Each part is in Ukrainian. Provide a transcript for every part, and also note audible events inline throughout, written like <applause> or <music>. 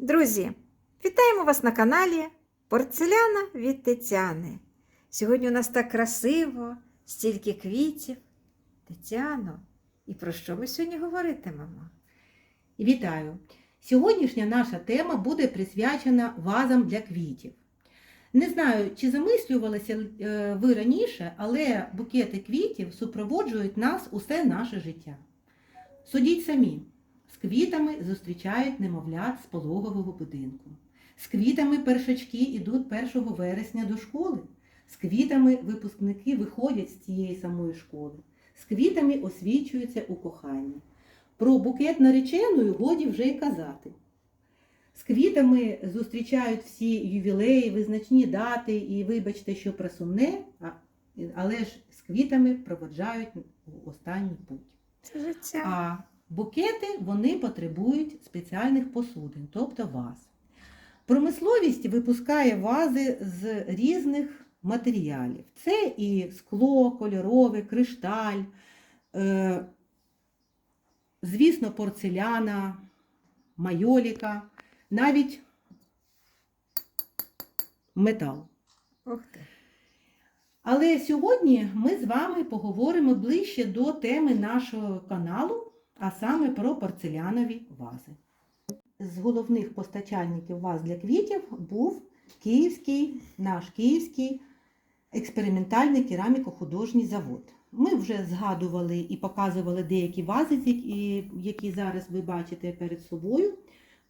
Друзі, вітаємо вас на каналі Порцеляна від Тетяни. Сьогодні у нас так красиво, стільки квітів. Тетяно, і про що ми сьогодні говоритимемо? Вітаю! Сьогоднішня наша тема буде присвячена вазам для квітів. Не знаю, чи замислювалися е, ви раніше, але букети квітів супроводжують нас усе наше життя. Судіть самі, з квітами зустрічають немовлят з пологового будинку. З квітами першачки йдуть 1 вересня до школи. З квітами випускники виходять з цієї самої школи. З квітами освічуються у коханні. Про букет нареченої годі вже й казати. З квітами зустрічають всі ювілеї, визначні дати, і вибачте, що про сумне, а- але ж з квітами проводжають останній путь. Життя. А букети вони потребують спеціальних посудин, тобто ваз. Промисловість випускає вази з різних матеріалів. Це і скло, кольорове, кришталь, е, звісно, порцеляна, майоліка, навіть метал. Ух ти. Але сьогодні ми з вами поговоримо ближче до теми нашого каналу, а саме про порцелянові вази. З головних постачальників ваз для квітів був київський, наш київський експериментальний кераміко-художній завод. Ми вже згадували і показували деякі вази, які- зараз ви бачите перед собою,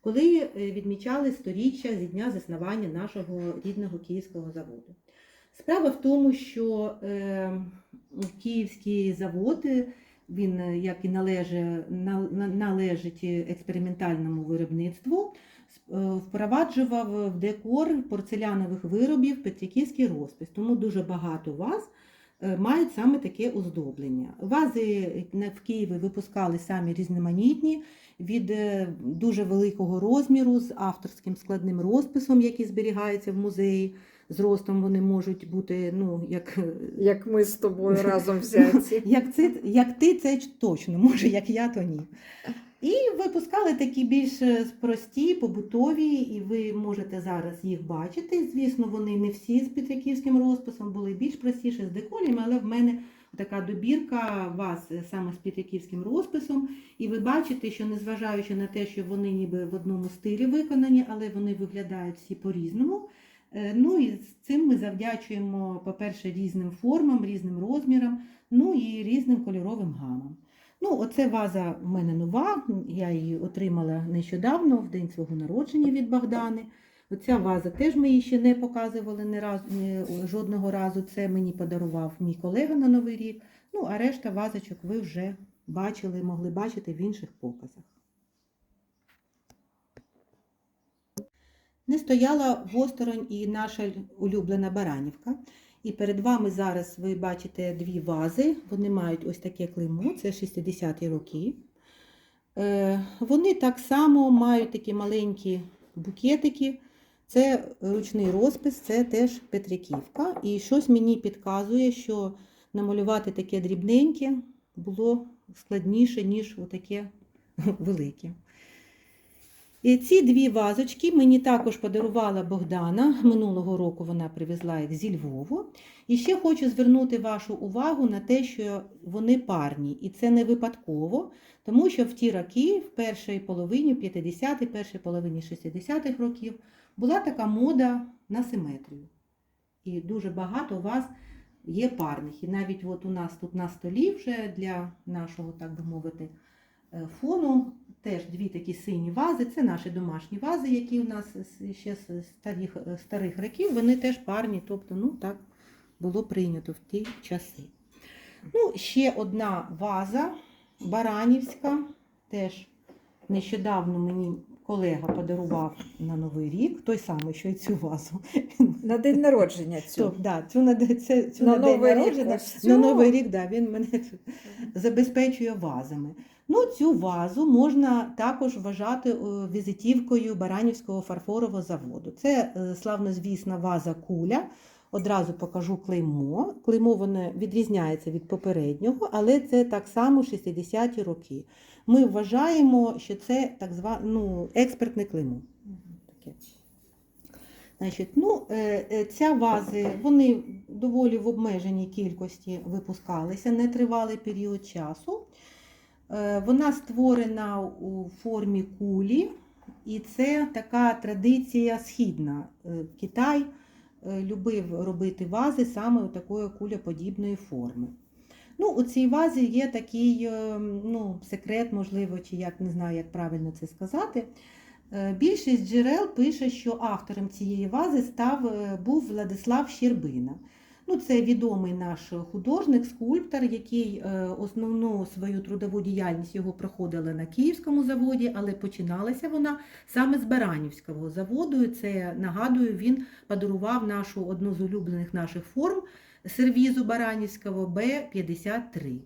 коли е, відмічали сторіччя зі дня заснування нашого рідного київського заводу. Справа в тому, що е, київський завод, е, він, е, як і належить, належить експериментальному виробництву, е, впроваджував в декор порцелянових виробів петриківський розпис. Тому дуже багато ваз е, мають саме таке оздоблення. Вази в Києві випускали самі різноманітні від дуже великого розміру з авторським складним розписом, який зберігається в музеї. Зростом вони можуть бути, ну, як, Як ми з тобою <laughs> разом взяті. як, це, як ти, це точно, може, як я, то ні. І випускали такі більш е, прості, побутові, і ви можете зараз їх бачити. Звісно, вони не всі з петриківським розписом, були більш простіші з деколями, але в мене така добірка вас е, саме з петриківським розписом. І ви бачите, що незважаючи на те, що вони ніби в одному стилі виконані, але вони виглядають всі по-різному. Е, Ну і з цим ми завдячуємо, по-перше, різним формам, різним розмірам, ну і різним кольоровим гамам. Ну, оце ваза в мене нова, я її отримала нещодавно, в день свого народження від Богдани. Оця ваза теж ми її ще не показували ні разу, ні, жодного разу. Це мені подарував мій колега на Новий рік. Ну, а решта вазочок ви вже бачили, могли бачити в інших показах. Не стояла восторонь і наша улюблена баранівка. І перед вами зараз ви бачите дві вази. Вони мають ось таке клеймо, це 60-ті роки. Е, Вони так само мають такі маленькі букетики. Це ручний розпис, це теж Петриківка. І щось мені підказує, що намалювати таке дрібненьке було складніше, ніж отаке <laughs> велике. І ці дві вазочки мені також подарувала Богдана. Минулого року вона привезла їх зі Львову. І ще хочу звернути вашу увагу на те, що вони парні. І це не випадково, тому що в ті роки, в першій половині 50-х, першій половині 60-х років, була така мода на симетрію. І дуже багато у вас є парних. І навіть от у нас тут на столі вже для нашого, так би мовити, фону теж дві такі сині вази. Це наші домашні вази, які у нас ще з старих, старих років. Вони теж парні, тобто, ну так було прийнято в ті часи. Ну, ще одна ваза Баранівська. Теж нещодавно мені колега подарував на Новий рік, той самий, що й цю вазу. На день народження цю. Цю, да, цю на, це, цю На на, день Новий рік народження. ось На? Новий рік, да, він мене забезпечує вазами. Ну, цю вазу можна також вважати е, візитівкою Баранівського фарфорового заводу. Це е, славнозвісна ваза куля. Одразу покажу клеймо. Клеймо воно відрізняється від попереднього, але це так само 60-ті роки. ми вважаємо, що це так зване ну, експертне клеймо. Значить, ну, е, е, ця вази, вони доволі в обмеженій кількості випускалися, не тривалий період часу. Е, Вона створена у формі кулі, і це така традиція східна. Китай любив робити вази саме такої кулеподібної форми. Ну, у цій вазі є такий е, ну, секрет, можливо, чи як не знаю, як правильно це сказати. Е, Більшість джерел пише, що автором цієї вази став, е, був Владислав Щербина. Ну, це відомий наш художник, скульптор, який е, основну свою трудову діяльність його проходила на Київському заводі, але починалася вона саме з Баранівського заводу. І Це нагадую, він подарував нашу одну з улюблених наших форм сервізу Баранівського Б-53.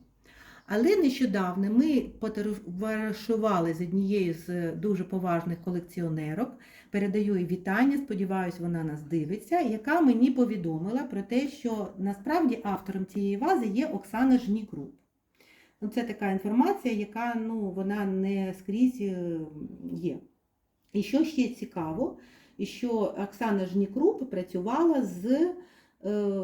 Але нещодавно ми потоваришували з однією з дуже поважних колекціонерок. Передаю їй вітання, сподіваюся, вона нас дивиться, яка мені повідомила про те, що насправді автором цієї вази є Оксана Жнікруп. Ну, Це така інформація, яка ну, вона не скрізь е, є. І що ще цікаво, що Оксана Жнікруп працювала з, е,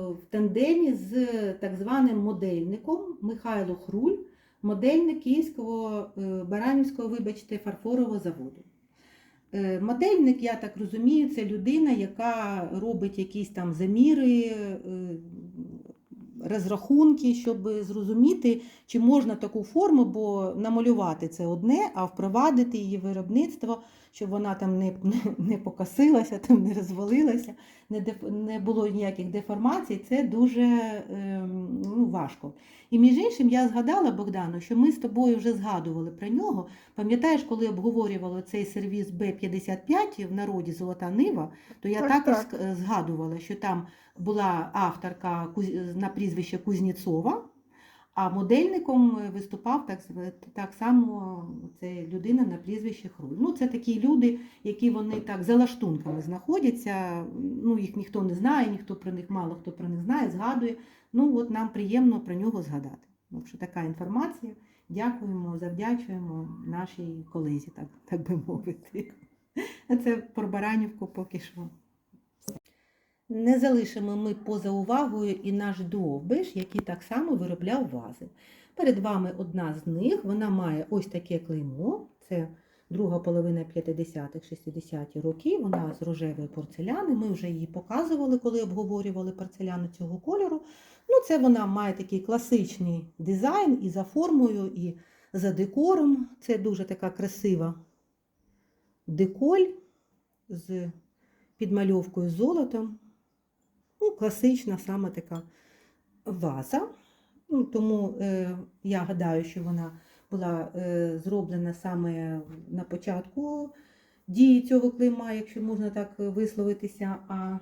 в тандемі з так званим модельником Михайло Хруль, модельник Київського е, Баранівського, вибачте, фарфорового заводу. Е, Модельник, я так розумію, це людина, яка робить якісь там заміри, е, розрахунки, щоб зрозуміти, чи можна таку форму, бо намалювати це одне, а впровадити її виробництво, щоб вона там не, не, не покосилася, там не розвалилася, не, деф, не було ніяких деформацій, це дуже е, ну, важко. І між іншим я згадала, Богдану, що ми з тобою вже згадували про нього. Пам'ятаєш, коли обговорювали цей сервіс Б-55 в народі Золота Нива, то я Так, також так. згадувала, що там була авторка на прізвище Кузнєцова, а модельником виступав так, так само це людина на прізвище Хруль. Ну, це такі люди, які вони так за лаштунками знаходяться. Ну, їх ніхто не знає, ніхто про них мало хто про них знає, згадує. Ну, от нам приємно про нього згадати. Так що така інформація. Дякуємо, завдячуємо нашій колезі, так, так би мовити. <laughs> Це про Баранівку поки що. Не залишимо ми поза увагою і наш довбиш, який так само виробляв вази. Перед вами одна з них, вона має ось таке клеймо. Це друга половина 50-х, 60-ті роки. Вона з рожевої порцеляни. Ми вже її показували, коли обговорювали порцеляну цього кольору. Ну, це вона має такий класичний дизайн і за формою, і за декором. Це дуже така красива деколь з підмальовкою золотом. Ну, класична саме така ваза. Ну, тому е, я гадаю, що вона була е, зроблена саме на початку дії цього клейма, якщо можна так висловитися. А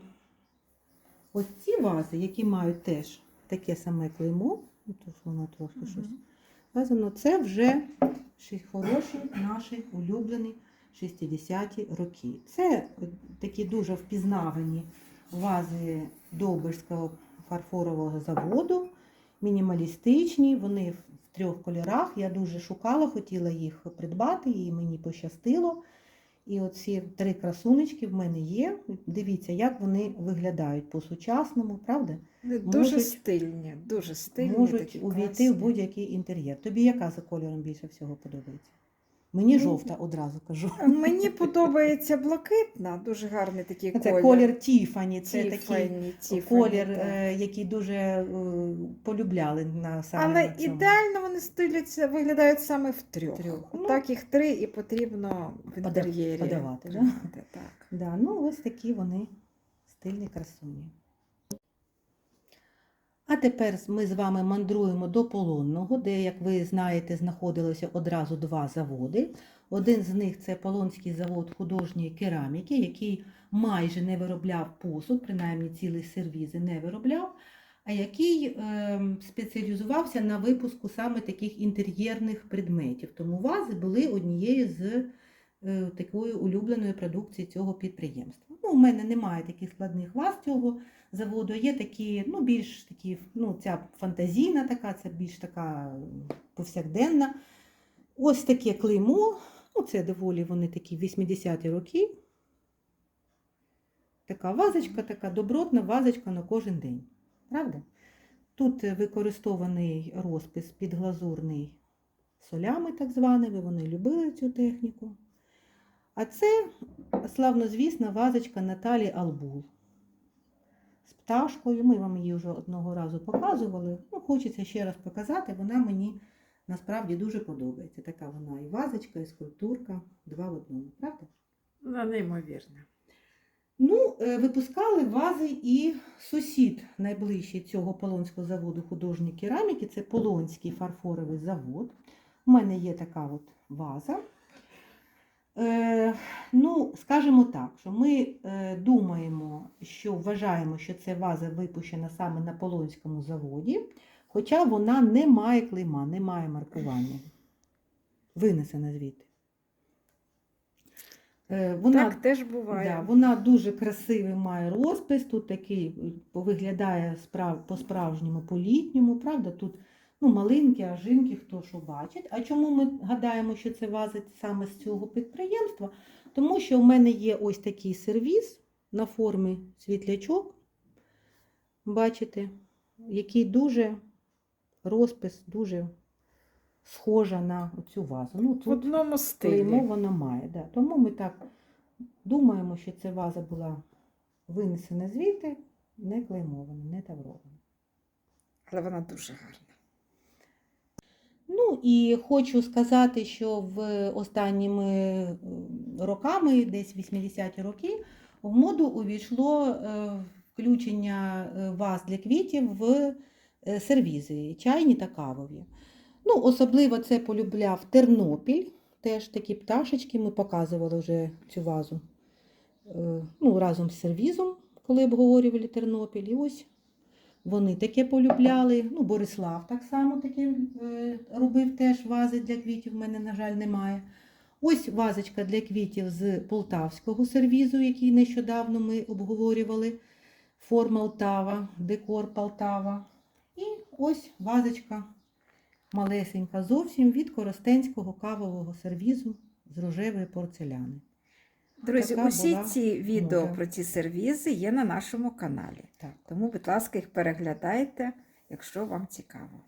ось ці вази, які мають теж таке саме клеймо, ну, то ж воно трошки Мгм. щось вказано, це вже хороші наші улюблені 60-ті роки. Це такі дуже впізнавані вази Довбишського фарфорового заводу, мінімалістичні, вони в трьох кольорах. Я дуже шукала, хотіла їх придбати, і мені пощастило. І оці три красунечки в мене є. Дивіться, як вони виглядають по-сучасному, правда? Дуже Можуть- стильні, дуже стильні. Можуть такі увійти класні. в будь-який інтер'єр. Тобі яка за кольором більше всього подобається? Мені Ну, жовта одразу кажу. Мені подобається блакитна, дуже гарний такий Це колір. колір Тіфані, це такий Тіфані, Тіфані, колір, так. е, який дуже е, полюбляли на саме Але на цьому. ідеально вони стиляться, виглядають саме в трьох. Трьох. Ну, так їх три і потрібно в інтер'єрі. подавати, да? тримати, так. Да, ну ось такі вони стильні красуні. А тепер ми з вами мандруємо до Полонного, де, як ви знаєте, знаходилося одразу два заводи. Один з них це Полонський завод художньої кераміки, який майже не виробляв посуд, принаймні цілі сервізи не виробляв, а який ем, спеціалізувався на випуску саме таких інтер'єрних предметів. Тому вази були однією з такої улюбленої продукції цього підприємства. Ну, у мене немає таких складних ваз цього заводу. Є такі, ну, більш такі, ну, ця фантазійна така, це більш така повсякденна Ось таке клеймо. Ну, це доволі вони такі 80-ті роки. Така вазочка, така добротна вазочка на кожен день. Правда? Тут е, використований розпис підглазурний солями, так званими. Вони любили цю техніку. А це славнозвісна вазочка Наталі Албул з пташкою. Ми вам її вже одного разу показували. Ну, хочеться ще раз показати. Вона мені насправді дуже подобається. Така вона і вазочка, і скульптурка, два в одному, правда? Ну, неймовірно. Ну, е, випускали вази і сусід найближчий цього Полонського заводу художньої кераміки. Це Полонський фарфоровий завод. У мене є така от ваза. Е, ну, скажімо так, що ми е, думаємо, що вважаємо, що це ваза випущена саме на Полонському заводі, хоча вона не має клейма, не має маркування. Винесена звідти. Е, вона Так теж буває. Да, вона дуже красивий має розпис, тут такий виглядає по-справжньому, по-літньому, правда? Тут ну, маленькі ажинки, хто що бачить. А чому ми гадаємо, що це вазить саме з цього підприємства? Тому що в мене є ось такий сервіс на формі світлячок, бачите, який дуже розпис дуже схожа на цю вазу. Ну, В одному стилі. клеймо воно має. Да. Тому ми так думаємо, що ця ваза була винесена звідти, не клеймована, не таврована. Але вона дуже гарна. Ну і хочу сказати, що в останніми е, роками, десь 80-ті роки, в моду увійшло е, включення е, ваз для квітів в сервізи, чайні та кавові. Ну, особливо це полюбляв Тернопіль, теж такі пташечки, ми показували вже цю вазу ну, разом з сервізом, коли обговорювали Тернопіль. І ось вони таке полюбляли. Ну, Борислав так само таке е, робив теж вази для квітів, в мене, на жаль, немає. Ось вазочка для квітів з полтавського сервізу, який нещодавно ми обговорювали. Форма Полтава, декор Полтава. І ось вазочка малесенька, зовсім від коростенського кавового сервізу з рожевої порцеляни. Друзі, Така усі була ці відео мода. про ці сервізи є на нашому каналі. Так. Тому, будь ласка, їх переглядайте, якщо вам цікаво.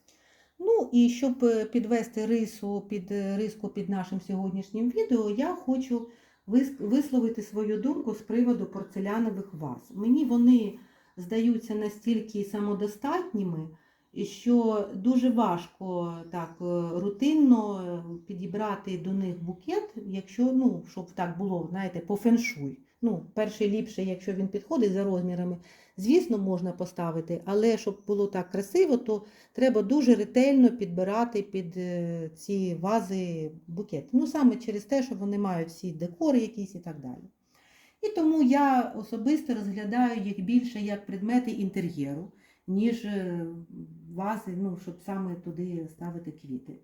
Ну і щоб е, підвести рису під е, риску під нашим сьогоднішнім відео, я хочу вис- висловити свою думку з приводу порцелянових ваз. Мені вони здаються настільки самодостатніми, і що дуже важко так е, рутинно е, підібрати до них букет, якщо ну, щоб так було, знаєте, по феншуй. Ну, перший ліпше, якщо він підходить за розмірами, звісно, можна поставити, але щоб було так красиво, то треба дуже ретельно підбирати під е, ці вази букети. Ну, саме через те, що вони мають всі декори якісь і так далі. І тому я особисто розглядаю їх більше як предмети інтер'єру, ніж е, вази, ну, щоб саме туди ставити квіти.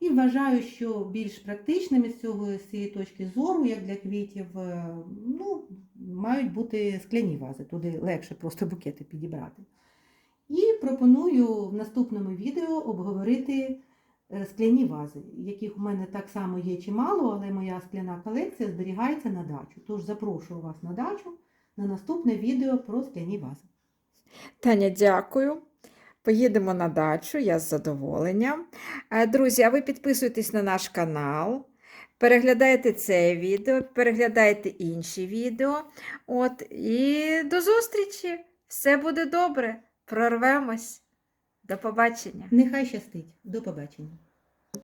І вважаю, що більш практичними з цього з цієї точки зору, як для квітів, е, ну, мають бути скляні вази, туди легше просто букети підібрати. І пропоную в наступному відео обговорити е, скляні вази, яких у мене так само є чимало, але моя скляна колекція зберігається на дачу. Тож запрошую вас на дачу на наступне відео про скляні вази. Таня, дякую. Поїдемо на дачу, я з задоволенням. Е, Друзі, а ви підписуйтесь на наш канал, переглядайте це відео, переглядайте інші відео. От, і до зустрічі! Все буде добре. Прорвемось. До побачення. Нехай щастить. До побачення.